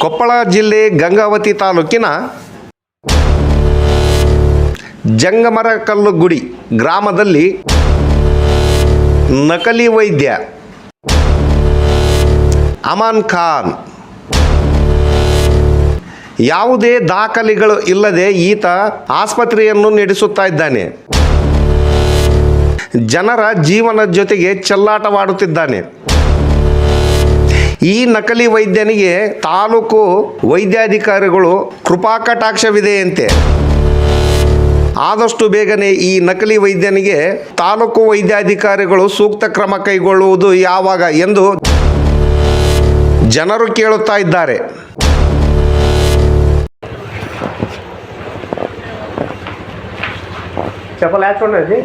ಕೊಪ್ಪಳ ಜಿಲ್ಲೆ ಗಂಗಾವತಿ ತಾಲೂಕಿನ ಜಂಗಮರಕಲ್ಲು ಗುಡಿ ಗ್ರಾಮದಲ್ಲಿ ನಕಲಿ ವೈದ್ಯ ಅಮಾನ್ ಖಾನ್. ಯಾವುದೇ ದಾಖಲೆಗಳು ಇಲ್ಲದೆ ಈತ ಆಸ್ಪತ್ರೆಯನ್ನು ನಡೆಸುತ್ತಾ ಇದ್ದಾನೆ. ಜನರ ಜೀವನ ಜೊತೆಗೆ ಚೆಲ್ಲಾಟವಾಡುತ್ತಿದ್ದಾನೆ. ಈ ನಕಲಿ ವೈದ್ಯನಿಗೆ ತಾಲೂಕು ವೈದ್ಯಾಧಿಕಾರಿಗಳು ಕೃಪಾ ಕಟಾಕ್ಷವಿದೆಯಂತೆ. ಆದಷ್ಟು ಬೇಗನೆ ಈ ನಕಲಿ ವೈದ್ಯನಿಗೆ ತಾಲೂಕು ವೈದ್ಯಾಧಿಕಾರಿಗಳು ಸೂಕ್ತ ಕ್ರಮ ಕೈಗೊಳ್ಳುವುದು ಯಾವಾಗ ಎಂದು ಜನರು ಕೇಳುತ್ತಾ ಇದ್ದಾರೆ. ಚಪ್ಪಲ್ ಹಾಕೊಂಡ್ರಿ